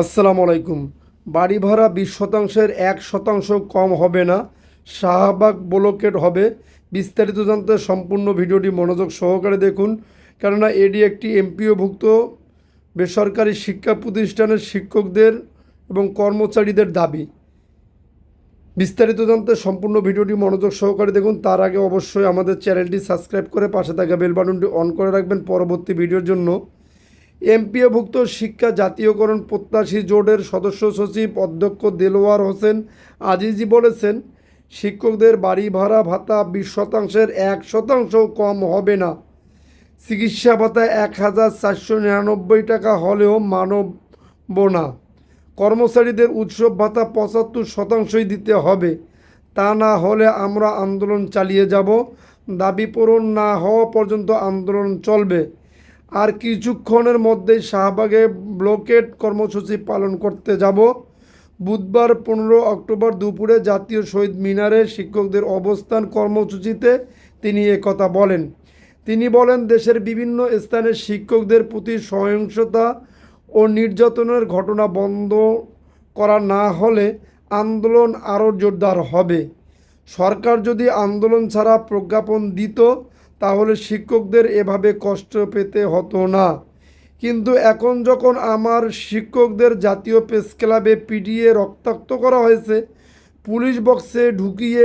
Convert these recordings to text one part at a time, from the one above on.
আসসালামু আলাইকুম। বাড়ি ভাড়া বিশ শতাংশের এক শতাংশ কম হবে না। শাহবাগ ব্লকেট হবে। বিস্তারিত জানতে সম্পূর্ণ ভিডিওটি মনোযোগ সহকারে দেখুন, কেননা এটি একটি এমপিওভুক্ত বেসরকারি শিক্ষা প্রতিষ্ঠানের শিক্ষকদের এবং কর্মচারীদের দাবি। বিস্তারিত জানতে সম্পূর্ণ ভিডিওটি মনোযোগ সহকারে দেখুন। তার আগে অবশ্যই আমাদের চ্যানেলটি সাবস্ক্রাইব করে পাশে থাকা বেল বাটনটি অন করে রাখবেন পরবর্তী ভিডিওর জন্য। এমপিওভুক্ত শিক্ষা জাতীয়করণ প্রত্যাশী জোটের সদস্য সচিব অধ্যক্ষ দেলোয়ার হোসেন আজিজি বলেছেন, শিক্ষকদের বাড়ি ভাড়া ভাতা বিশ শতাংশের এক শতাংশ কম হবে না। চিকিৎসা ভাতা এক হাজার চারশো নিরানব্বই টাকা হলেও মানব না। কর্মচারীদের উৎসব ভাতা পঁচাত্তর শতাংশই দিতে হবে। তা না হলে আমরা আন্দোলন চালিয়ে যাব। দাবি পূরণ না হওয়া পর্যন্ত আন্দোলন চলবে। আর কিছুক্ষণের মধ্যেই শাহবাগে ব্লকেট কর্মসূচি পালন করতে যাব। বুধবার পনেরো অক্টোবর দুপুরে জাতীয় শহীদ মিনারে শিক্ষকদের অবস্থান কর্মসূচিতে তিনি কথা বলেন। তিনি বলেন, দেশের বিভিন্ন স্থানে শিক্ষকদের প্রতি সহিংসতা ও নির্যাতনের ঘটনা বন্ধ করা না হলে আন্দোলন আরও জোরদার হবে। সরকার যদি আন্দোলন ছাড়া প্রজ্ঞাপন দিত তাহলে শিক্ষকদের এভাবে কষ্ট পেতে হতো না। কিন্তু এখন যখন আমার শিক্ষকদের জাতীয় প্রেস ক্লাবে পিটিয়ে রক্তাক্ত করা হয়েছে, পুলিশ বক্সে ঢুকিয়ে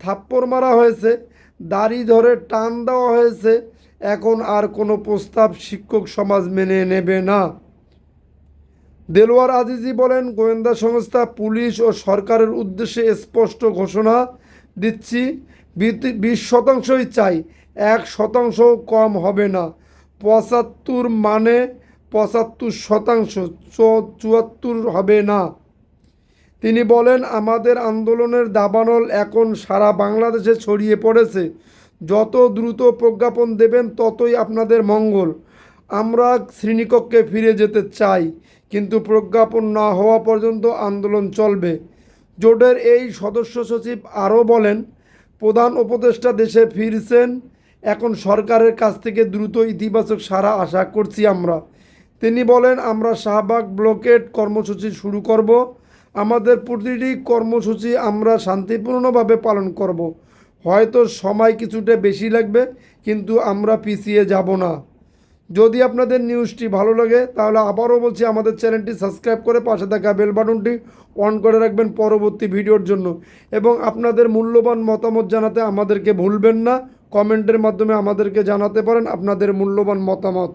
থাপ্পড় মারা হয়েছে, দাড়ি ধরে টান দেওয়া হয়েছে, এখন আর কোনো প্রস্তাব শিক্ষক সমাজ মেনে নেবে না। দেলোয়ার আজিজি বলেন, গোয়েন্দা সংস্থা, পুলিশ ও সরকারের উদ্দেশ্যে স্পষ্ট ঘোষণা দিচ্ছি, বিশ শতাংশই চাই এক শতাংশ কম হবে না। পঁচাত্তর মানে পঁচাত্তর শতাংশ চুয়াত্তর হবে না। তিনি বলেন, আমাদের আন্দোলনের দাবানল এখন সারা বাংলাদেশে ছড়িয়ে পড়েছে। যত দ্রুত প্রজ্ঞাপন দেবেন, ততই আপনাদের মঙ্গল। আমরা শ্রেণীকক্ষে ফিরে যেতে চাই, কিন্তু প্রজ্ঞাপন না হওয়া পর্যন্ত আন্দোলন চলবে। জোটের এই সদস্য সচিব আরও বলেন, প্রধান উপদেষ্টা দেশে ফিরছেন এখন সরকারের কাছ থেকে দ্রুত ইতিবাচক সাড়া আশা করছি আমরা। তিনি বলেন, আমরা শাহবাগ ব্লকেট কর্মসূচি শুরু করব। আমাদের প্রতিটি কর্মসূচি আমরা শান্তিপূর্ণভাবে পালন করব। হয়তো সময় কিছুটা বেশি লাগবে, কিন্তু আমরা পিছিয়ে যাব না। যদি আপনাদের নিউজটি ভালো লাগে, তাহলে আবারও বলছি, আমাদের চ্যানেলটি সাবস্ক্রাইব করে পাশে থাকা বেল বাটনটি অন করে রাখবেন পরবর্তী ভিডিওর জন্য। এবং আপনাদের মূল্যবান মতামত জানাতে আমাদেরকে ভুলবেন না। কমেন্টের মাধ্যমে আমাদেরকে জানাতে পারেন আপনাদের মূল্যবান মতামত।